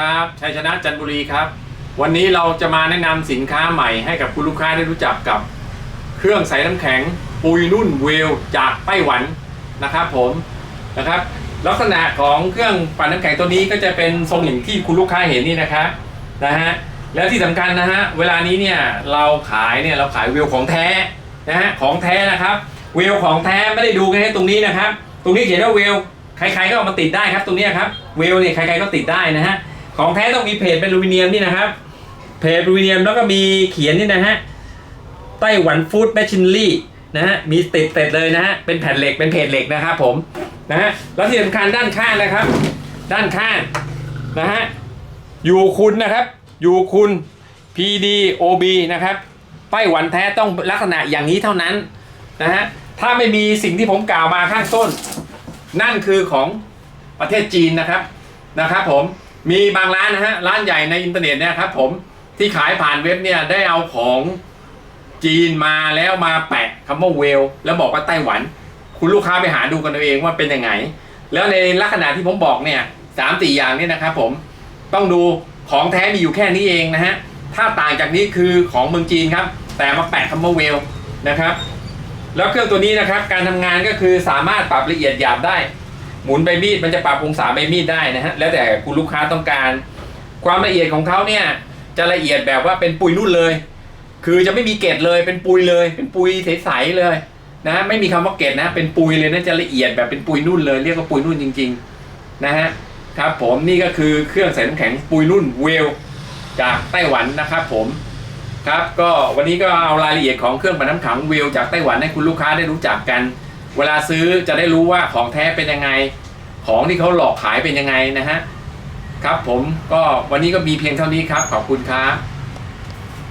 ครับชัยชนะจันบุรีครับ วันนี้เราจะมาแนะนำสินค้าใหม่ให้กับคุณลูกค้าได้รู้จักกับ เครื่องใส่น้ำแข็งปุยนุ่นเวลจากไต้หวันนะครับผมนะครับ ลักษณะของเครื่องปั่นน้ำแข็งตัวนี้ก็จะเป็นทรงอย่างที่คุณลูกค้าเห็นนี่นะครับนะฮะแล้วที่สำคัญนะฮะเวลานี้เนี่ยเราขายเนี่ยเราขายเวลของแท้นะฮะของแท้นะครับเวลของแท้ไม่ได้ดูแค่ตรงนี้นะครับ ตรงนี้เขียนว่าเวลใครๆก็เอามาติดได้ครับ ตรงนี้ครับเวลเนี่ยใครๆก็ติดได้นะฮะ ของแท้ต้องมีเพจเป็นอลูมิเนียมนี่นะครับ เพจอลูมิเนียมแล้วก็มีเขียนนี่นะฮะไต้หวันฟู้ดแมชชีนรี่นะฮะมีติดเต็ดเลยนะฮะเป็นแผ่นเหล็กเป็นเพจเหล็กนะครับผมนะฮะแล้วที่สำคัญด้านข้างนะครับ ด้านข้างนะฮะอยู่คุณนะครับ อยู่คุณ PDOB นะครับไต้หวันแท้ต้องลักษณะอย่างนี้เท่านั้นนะฮะถ้าไม่มีสิ่งที่ผมกล่าวมาข้างต้น นั่นคือของประเทศจีนนะครับนะครับผม มีบางร้านนะฮะร้านใหญ่ในอินเทอร์เน็ตเนี่ยครับผมที่ขายผ่านเว็บเนี่ยได้เอาของจีนมาแล้วมาแปะคำว่าเวล แล้วบอกว่าไต้หวัน คุณลูกค้าไปหาดูกันเอาเองว่าเป็นยังไง แล้วในลักษณะที่ผมบอกเนี่ยสามสี่อย่างเนี่ยนะครับผมต้องดูของแท้มีอยู่แค่นี้เองนะฮะถ้าต่างจากนี้คือของเมืองจีนครับ แต่มาแปะคำว่าเวลนะครับ แล้วเครื่องตัวนี้นะครับการทำงานก็คือสามารถปรับละเอียดหยาบได้ หมุนใบมีดมันจะปรับองศาใบมีดได้นะฮะแล้วแต่คุณลูกค้าต้องการ ความละเอียดของเขาเนี่ยจะละเอียดแบบว่าเป็นปุยนุ่นเลย คือจะไม่มีเกล็ดเลยเป็นปุยเลย เป็นปุยใสๆเลยนะฮะไม่มีคำว่าเกล็ดนะเป็นปุยเลยนะจะละเอียดแบบเป็นปุยนุ่นเลย เรียกว่าปุยนุ่นจริง ๆนะฮะครับผมนี่ก็คือเครื่องใส่น้ำแข็งปุยนุ่นเวลจากไต้หวันนะครับผมครับก็วันนี้ก็เอารายละเอียดของเครื่องปั่นน้ำแข็งเวลจากไต้หวันให้คุณลูกค้าได้รู้จักกัน เวลาซื้อจะได้รู้ว่าของแท้เป็นยังไง ของที่เขาหลอกขายเป็นยังไงนะฮะ ครับผมก็วันนี้ก็มีเพียงเท่านี้ครับ ขอบคุณครับ